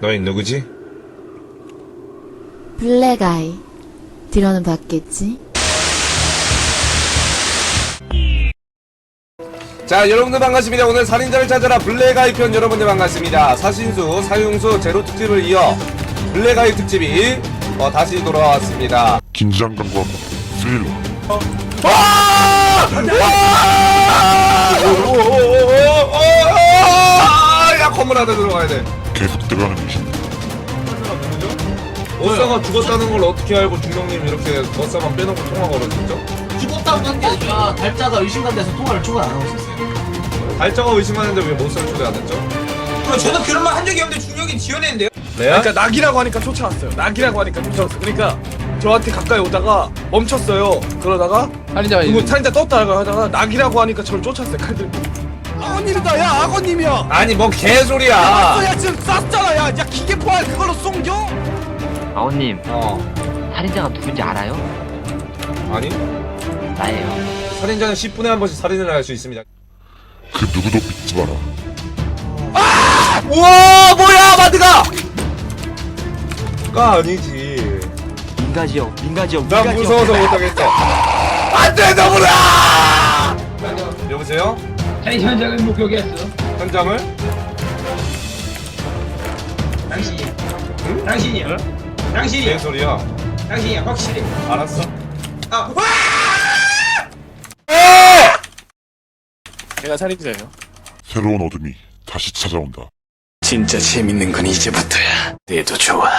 너희 누구지? 블랙아이. 들어는 봤겠지? 자 여러분들 반갑습니다 오늘 살인자를 찾아라 블랙아이 편 여러분들 반갑습니다 사신수 사용수 제로 특집을 이어 블랙아이 특집이 어, 다시 돌아왔습니다 긴장감과 스릴러 아! 아! 야 건물 안에 들어가야 돼 계속돼가는 미션 머싸가 죽었다는 걸 어떻게 알고 중령님 이렇게 머싸만 빼놓고 통화 걸어줬죠? 죽었다고 한게 아니라 달자가 의심간 데서 통화를 초과 안 하고 있었어요. 달자가 의심하는데 왜 머싸를 초대 안 했죠? 그럼 저도 그런 말 한 적이 없는데 중력이 지어낸대요? 레아? 그러니까 낙이라고 하니까 쫓아왔어요. 낙이라고 하니까 쫓아왔어요. 그러니까 저한테 가까이 오다가 멈췄어요. 그러다가 살인자가 누구 살인자 떴다 하다가 낙이라고 하니까 저를 쫓았어요. 칼 들고. 아버님이다, 야 아버님이야. 아니 뭔 개소리야. 야 지금 쐈잖아, 야, 야 기계 포알 그걸로 쏜겨? 아오님 어. 살인자가 누군지 알아요? 아니? 나예요. 살인자는 10분에 한 번씩 살인을 할 수 있습니다. 그 누구도 믿지 마라. 우와 뭐야 마드가! 가 아니지. 민가지역 민가지역 난 무서워서 못하겠어 안돼 너무나! 여보세요 자기 현장을 목격했어. 현장을 당신이. 당신이야. 당신이야. 개소리야 당신이야. 확실해. 알았어 아, 와! 제가 살인자예요. 새로운 어둠이 다시 찾아온다 진짜 재밌는 건 이제부터야. 내도 좋아.